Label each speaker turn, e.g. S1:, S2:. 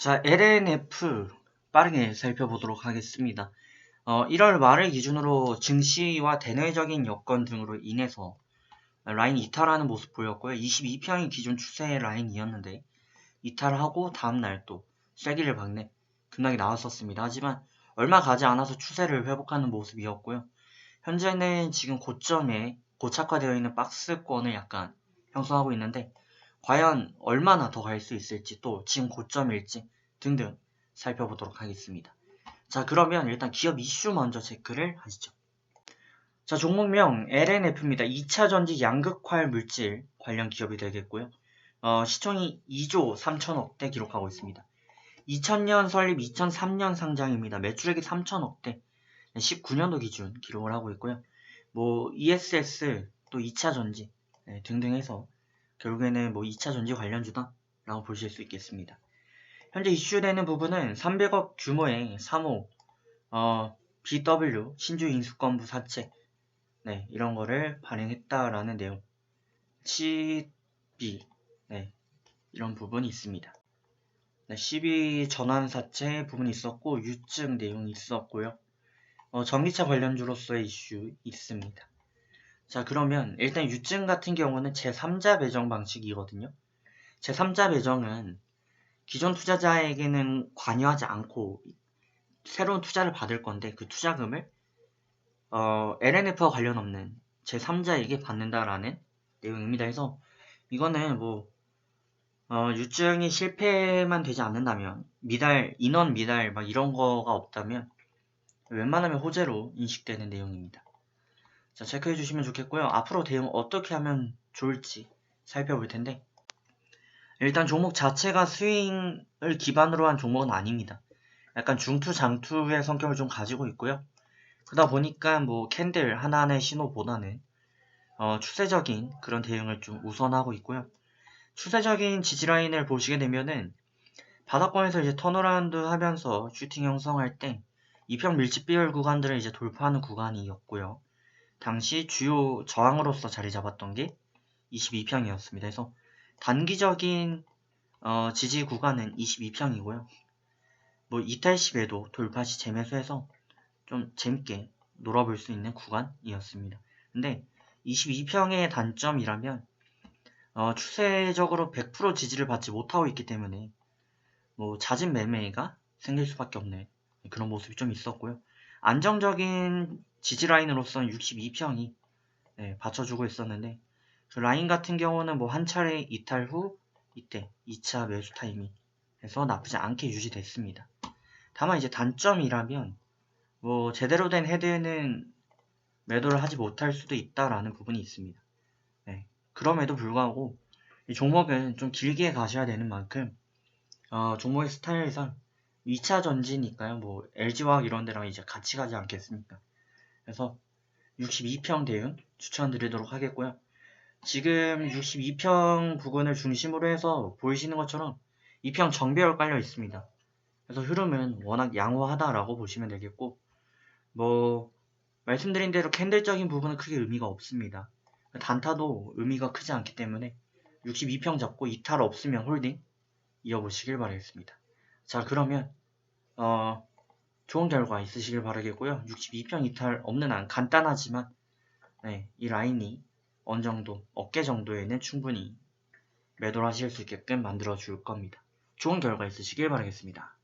S1: 자, LNF 빠르게 살펴보도록 하겠습니다. 어, 1월 말을 기준으로 증시와 대내적인 여건 등으로 인해서 라인 이탈하는 모습 보였고요. 22평이 기존 추세 라인이었는데 이탈하고 다음날 또 쐐기를 박네 급락이 나왔었습니다. 하지만 얼마 가지 않아서 추세를 회복하는 모습이었고요. 현재는 지금 고점에 고착화되어 있는 박스권을 약간 형성하고 있는데 과연 얼마나 더 갈 수 있을지 또 지금 고점일지 등등 살펴보도록 하겠습니다. 자 그러면 일단 기업 이슈 먼저 체크를 하시죠. 자 종목명 LNF입니다. 2차 전지 양극활 물질 관련 기업이 되겠고요. 어, 시총이 2조 3천억대 기록하고 있습니다. 2000년 설립 2003년 상장입니다. 매출액이 3천억대 19년도 기준 기록을 하고 있고요. 뭐 ESS 또 2차 전지 네, 등등 해서 결국에는 뭐 2차 전지 관련주다 라고 보실 수 있겠습니다. 현재 이슈되는 부분은 300억 규모의 3호 어, BW 신주 인수권부 사채 네, 이런 거를 발행했다라는 내용 CB 네, 이런 부분이 있습니다. 네, 12 전환 사채 부분이 있었고 유증 내용이 있었고요. 어, 전기차 관련주로서의 이슈 있습니다. 자 그러면 일단 유증 같은 경우는 제3자 배정 방식이거든요. 제3자 배정은 기존 투자자에게는 관여하지 않고 새로운 투자를 받을 건데 그 투자금을 어, LNF와 관련 없는 제3자에게 받는다라는 내용입니다. 해서 이거는 뭐 어, 유증이 실패만 되지 않는다면 미달 인원 미달 막 이런 거가 없다면 웬만하면 호재로 인식되는 내용입니다. 자, 체크해 주시면 좋겠고요. 앞으로 대응 어떻게 하면 좋을지 살펴볼 텐데 일단 종목 자체가 스윙을 기반으로 한 종목은 아닙니다. 약간 중투 장투의 성격을 좀 가지고 있고요. 그러다 보니까 뭐 캔들 하나하나의 신호보다는 어, 추세적인 그런 대응을 좀 우선하고 있고요. 추세적인 지지라인을 보시게 되면은 바닥권에서 이제 턴어라운드 하면서 슈팅 형성할 때 2평 밀집 비율 구간들을 이제 돌파하는 구간이었고요. 당시 주요 저항으로서 자리 잡았던 게 22평이었습니다. 그래서 단기적인 어, 지지 구간은 22평이고요. 뭐 이탈 시에도 돌파 시 재매수해서 좀 재밌게 놀아볼 수 있는 구간이었습니다. 근데 22평의 단점이라면 어, 추세적으로 100% 지지를 받지 못하고 있기 때문에 뭐 잦은 매매가 생길 수밖에 없는 그런 모습이 좀 있었고요. 안정적인 지지 라인으로서는 62평이 네, 받쳐주고 있었는데 그 라인 같은 경우는 뭐 한 차례 이탈 후 이때 2차 매수 타이밍 해서 나쁘지 않게 유지됐습니다. 다만 이제 단점이라면 뭐 제대로 된 헤드는 매도를 하지 못할 수도 있다라는 부분이 있습니다. 네, 그럼에도 불구하고 이 종목은 좀 길게 가셔야 되는 만큼 어, 종목의 스타일상 2차 전지니까요. 뭐 LG화학 이런 데랑 이제 같이 가지 않겠습니까? 그래서 62평 대응 추천드리도록 하겠고요. 지금 62평 부근을 중심으로 해서 보이시는 것처럼 2평 정배열 깔려 있습니다. 그래서 흐름은 워낙 양호하다라고 보시면 되겠고 뭐 말씀드린 대로 캔들적인 부분은 크게 의미가 없습니다. 단타도 의미가 크지 않기 때문에 62평 잡고 이탈 없으면 홀딩 이어보시길 바라겠습니다. 자 그러면 어, 좋은 결과 있으시길 바라겠고요. 62평 이탈 없는 한 간단하지만 네, 이 라인이 어느 정도 어깨 정도에는 충분히 매도를 하실 수 있게끔 만들어 줄 겁니다. 좋은 결과 있으시길 바라겠습니다.